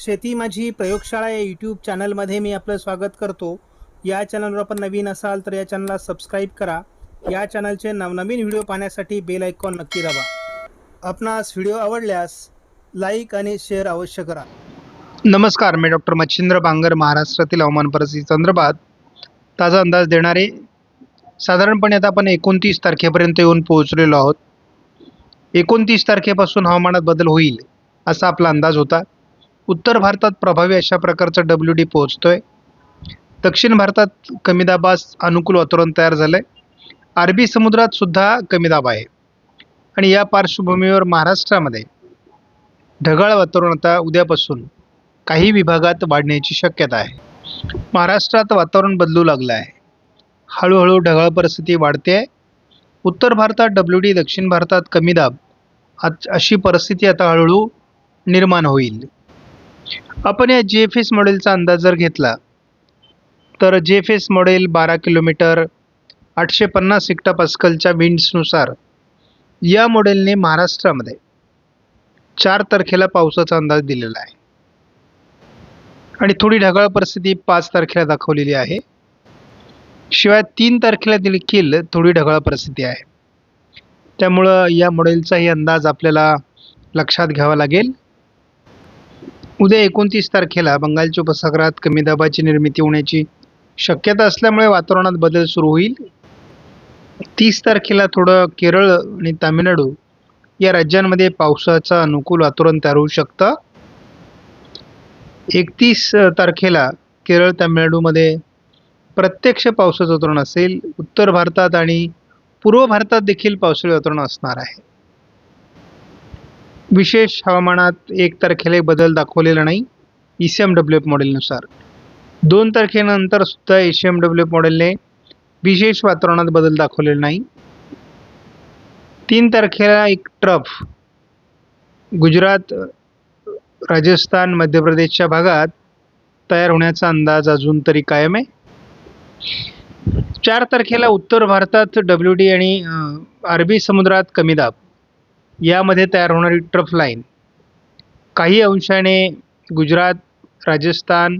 शेती माझी प्रयोगशाळा या यूट्यूब चॅनलमध्ये मी आपलं स्वागत करतो. या चॅनलवर आपण नवीन असाल तर या चॅनलला सबस्क्राईब करा. या चॅनलचे नवनवीन व्हिडिओ पाहण्यासाठी बेल आयकॉन नक्की दाबा. आपणास व्हिडिओ आवडल्यास लाईक आणि शेअर अवश्य करा. नमस्कार मी डॉक्टर मच्छिंद्र बांगर महाराष्ट्रातील हवामान परिस्थिती संदर्भात ताजा अंदाज देणारे साधारणपणे आता आपण एकोणतीस तारखेपर्यंत येऊन पोहोचलेलो आहोत. एकोणतीस तारखेपासून हवामानात बदल होईल असा आपला अंदाज होता. उत्तर भारतात प्रभावी अशा प्रकारचा डब्ल्यू डी पोहोचतोय. दक्षिण भारतात कमी दाबास अनुकूल वातावरण तयार झालं आहे अरबी समुद्रात सुद्धा कमी दाब आहे. आणि या पार्श्वभूमीवर महाराष्ट्रामध्ये ढगाळ वातावरण आता उद्यापासून काही विभागात वाढण्याची शक्यता आहे. महाराष्ट्रात वातावरण बदलू लागलं आहे. हळूहळू ढगाळ परिस्थिती वाढते आहे. उत्तर भारतात डब्ल्यू डी दक्षिण भारतात कमी दाब आज अशी परिस्थिती आता हळूहळू निर्माण होईल. आपण या जे एफ एस मॉडेलचा अंदाज जर घेतला तर जे एफ एस मॉडेल बारा किलोमीटर आठशे पन्नास सिक्टा पास्कलच्या विंड्सनुसार या मॉडेलने महाराष्ट्रामध्ये चार तारखेला पावसाचा अंदाज दिलेला आहे. आणि थोडी ढगाळ परिस्थिती पाच तारखेला दाखवलेली आहे. शिवाय तीन तारखेला देखील थोडी ढगाळ परिस्थिती आहे. त्यामुळं या मॉडेलचाही अंदाज आपल्याला लक्षात घ्यावा लागेल. उद्या एकोणतीस तारखेला बंगालच्या उपसागरात कमी दाबाची निर्मिती होण्याची शक्यता असल्यामुळे वातावरणात बदल सुरू होईल. तीस तारखेला थोडं केरळ आणि तामिळनाडू या राज्यांमध्ये पावसाचं अनुकूल वातावरण तयार होऊ शकतं. एकतीस तारखेला केरळ तामिळनाडूमध्ये प्रत्यक्ष पावसाचं वातावरण असेल. उत्तर भारतात आणि पूर्व भारतात देखील पावसाळी वातावरण असणार आहे. विशेष हवामानात एक तारखेला बदल दाखवलेला नाही E C M W F मॉडेलनुसार. दोन तारखेनंतर सुद्धा A C M W F मॉडेलने विशेष वातावरणात बदल दाखवलेला नाही. तीन तारखेला एक ट्रफ गुजरात राजस्थान मध्य प्रदेशच्या भागात तयार होण्याचा अंदाज अजून तरी कायम आहे. चार तारखेला उत्तर भारतात डब्ल्यू डी आणि अरबी समुद्रात कमी दाब. यामध्ये तयार होणारी ट्रफ लाईन. काही अंशाने गुजरात राजस्थान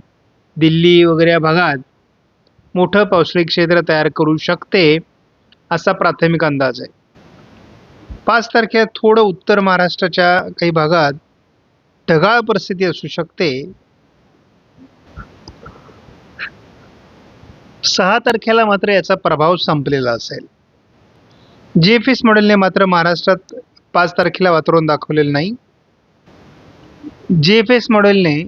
दिल्ली वगैरे या भागात मोठं पावसाळी क्षेत्र तयार करू शकते असा प्राथमिक अंदाज आहे. पाच तारखेला थोडं उत्तर महाराष्ट्राच्या काही भागात ढगाळ परिस्थिती असू शकते. सहा तारखेला मात्र याचा प्रभाव संपलेला असेल. जी एफ एस मॉडेलने मात्र महाराष्ट्रात पाच तारखेला वातावरण दाखवलेलं नाही. जे एफ एस मॉडेलने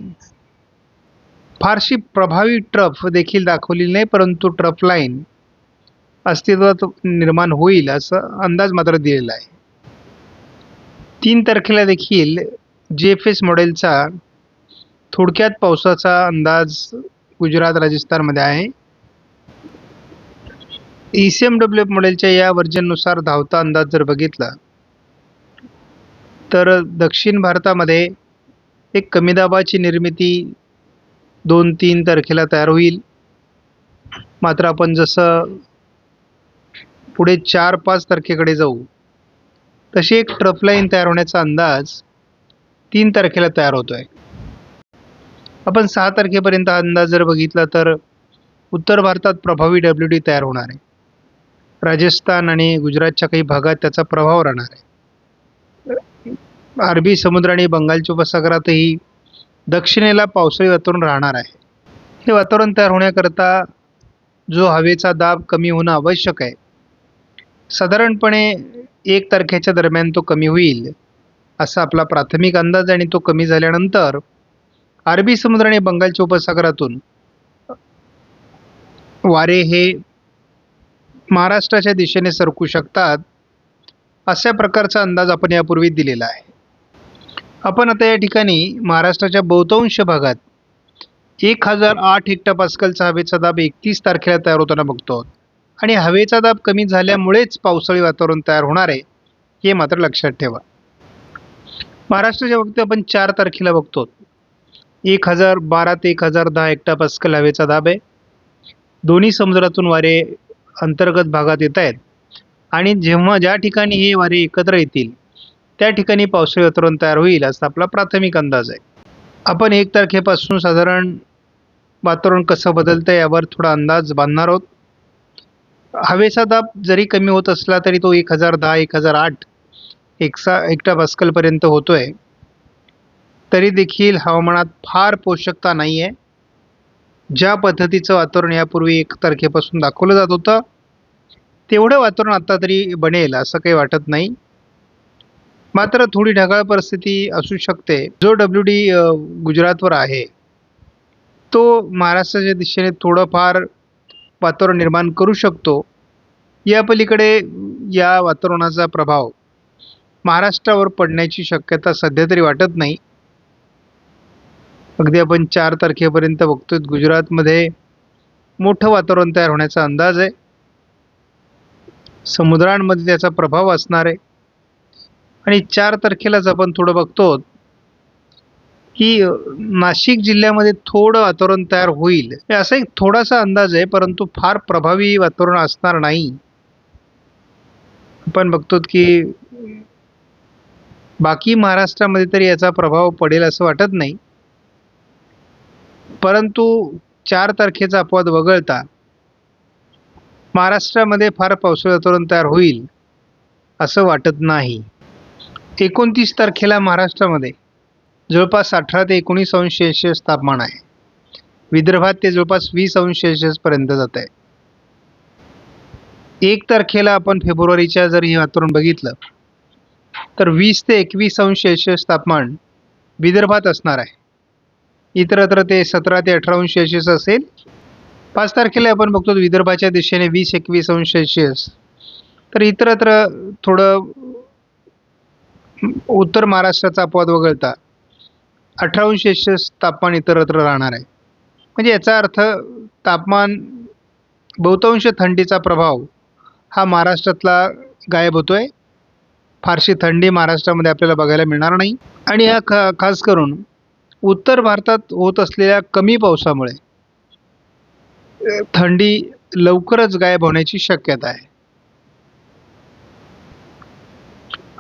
फारशी प्रभावी ट्रफ देखील दाखवलेली नाही परंतु ट्रफ लाईन अस्तित्वात निर्माण होईल असं अंदाज मात्र दिलेला आहे. तीन तारखेला देखील जे एफ एस मॉडेलचा थोडक्यात पावसाचा अंदाज गुजरात राजस्थानमध्ये आहे. E C M W F मॉडेलच्या या वर्जननुसार धावता अंदाज जर बघितला तर दक्षिण भारतामध्ये एक कमी दाबाची निर्मिती दोन तीन तारखेला तयार होईल. मात्र आपण जसं पुढे चार पाच तारखेकडे जाऊ तशी एक ट्रफ लाईन तयार होण्याचा अंदाज तीन तारखेला तयार होतो आहे आपण सहा तारखेपर्यंत हा अंदाज जर बघितला तर उत्तर भारतात प्रभावी डब्ल्यू डी तयार होणार आहे. राजस्थान आणि गुजरातच्या काही भागात त्याचा प्रभाव राहणार आहे. अरबी समुद्र आणि बंगालच्या उपसागरातही दक्षिणेला पावसाळी वातावरण राहणार आहे. हे वातावरण तयार होण्याकरता जो हवेचा दाब कमी होणं आवश्यक आहे. साधारणपणे एक तारखेच्या दरम्यान तो कमी होईल असा आपला प्राथमिक अंदाज आणि तो कमी झाल्यानंतर अरबी समुद्र आणि बंगालच्या उपसागरातून वारे हे महाराष्ट्राच्या दिशेने सरकू शकतात अशा प्रकारचा अंदाज आपण यापूर्वी दिलेला आहे. आपण आता या ठिकाणी महाराष्ट्राच्या बहुतांश भागात एक हजार आठ हेक्टर पास्कलचा हवेचा दाब एकतीस तारखेला तयार होताना बघतो. आहोत आणि हवेचा दाब कमी झाल्यामुळेच पावसाळी वातावरण तयार होणार आहे हे मात्र लक्षात ठेवा. महाराष्ट्राच्या बाबतीत आपण चार तारखेला बघतो. एक हजार बारा ते एक हजार दहा हेक्टर पास्कल हवेचा दाब आहे. दोन्ही समुद्रातून वारे अंतर्गत भागात येत आहेत. आणि जेव्हा ज्या ठिकाणी हे वारे एकत्र येतील त्या ठिकाणी पावसाळी वातावरण तयार होईल असा आपला प्राथमिक अंदाज आहे. आपण एक तारखेपासून साधारण वातावरण कसं बदलतं यावर थोडा अंदाज बांधणार आहोत. हवेचा दाब जरी कमी होत असला तरी तो एक हजार दहा एक हजार आठ एकसा एकटा पास्कलपर्यंत होतो आहे तरी देखील हवामानात फार पोषकता नाही आहे ज्या पद्धतीचं वातावरण यापूर्वी एक तारखेपासून दाखवलं जात होतं तेवढं वातावरण आता तरी बनेल असं काही वाटत नाही. मात्र थोडी ढगाळ परिस्थिती असू शकते. जो डब्ल्यू डी गुजरातवर आहे तो महाराष्ट्राच्या दिशेने थोडंफार वातावरण निर्माण करू शकतो. या पलीकडे या वातावरणाचा प्रभाव महाराष्ट्रावर पडण्याची शक्यता सध्या तरी वाटत नाही. अगदी आपण चार तारखेपर्यंत बघतोय गुजरातमध्ये मोठं वातावरण तयार होण्याचा अंदाज आहे. समुद्रांमध्ये त्याचा प्रभाव असणार आहे. आणि चार तारखेलाच आपण थोडं बघतो. की नाशिक जिल्ह्यामध्ये थोडं वातावरण तयार होईल. असा एक थोडासा अंदाज आहे परंतु फार प्रभावी वातावरण असणार नाही. आपण बघतो की बाकी महाराष्ट्रामध्ये तरी याचा प्रभाव पडेल असं वाटत नाही. परंतु चार तारखेचा अपवाद वगळता महाराष्ट्रामध्ये फार पावसाळी वातावरण तयार होईल असं वाटत नाही. एकोणतीस तारखेला महाराष्ट्रामध्ये जवळपास अठरा ते एकोणीस अंश सेल्शियस तापमान आहे. विदर्भात ते जवळपास वीस अंश सेल्शियसपर्यंत जात आहे. एक तारखेला आपण फेब्रुवारीच्या जर हे वातावरण बघितलं तर वीस ते एकवीस अंश सेल्शियस तापमान विदर्भात असणार आहे. इतरत्र ते सतरा ते अठरा अंश सेल्शियस असेल. पाच तारखेला आपण बघतो विदर्भाच्या दिशेने वीस एकवीस अंश सेल्शियस तर इतरत्र थोडं उत्तर महाराष्ट्राचा अपवाद वगळता अठराशे तापमान इतरत्र राहणार आहे. म्हणजे याचा अर्थ तापमान बहुतांश थंडीचा प्रभाव हा महाराष्ट्रातला गायब होतो आहे फारशी थंडी महाराष्ट्रामध्ये आपल्याला बघायला मिळणार नाही. आणि हा खा खास करून उत्तर भारतात होत असलेल्या कमी पावसामुळे थंडी लवकरच गायब होण्याची शक्यता आहे.